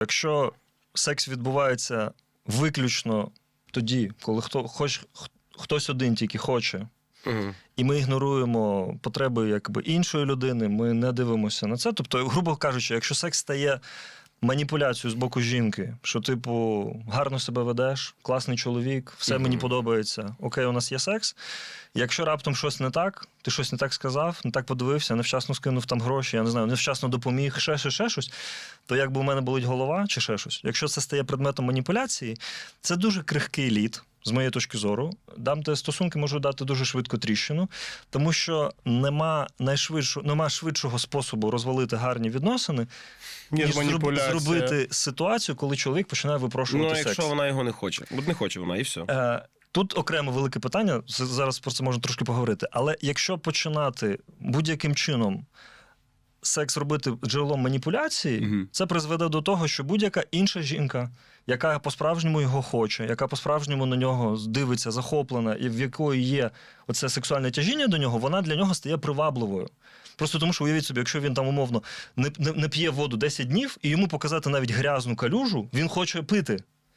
Якщо секс відбувається виключно тоді, коли хто, хоч, хтось один тільки хоче, Угу. і ми ігноруємо потреби якби, іншої людини, ми не дивимося на це. Тобто, грубо кажучи, якщо секс стає маніпуляцією з боку жінки, що, типу, гарно себе ведеш, класний чоловік, все мені подобається, окей, у нас є секс. Якщо раптом щось не так, ти щось не так сказав, не так подивився, невчасно скинув там гроші, я не знаю, невчасно допоміг, ще, ще, ще щось, то якби у мене болить голова чи ще щось. Якщо це стає предметом маніпуляції, це дуже крихкий лід. З моєї точки зору, дам те стосунки можу дати дуже швидко тріщину, тому що нема найшвидшого, нема швидшого способу розвалити гарні відносини, Ніж ніж маніпуляція. зробити ситуацію, коли чоловік починає випрошувати. Ну, якщо секс. вона його не хоче. От не хоче вона, і все. Е, Тут окремо велике питання, зараз про це можна трошки поговорити. Але якщо починати будь-яким чином секс робити джерелом маніпуляції, Мгм. це призведе до того, що будь-яка інша жінка, яка по-справжньому його хоче, яка по-справжньому на нього дивиться, захоплена, і в якої є оце сексуальне тяжіння до нього, вона для нього стає привабливою. Просто тому, що уявіть собі, якщо він там умовно не, не, не п'є воду 10 днів і йому показати навіть грязну калюжу, він хоче пити.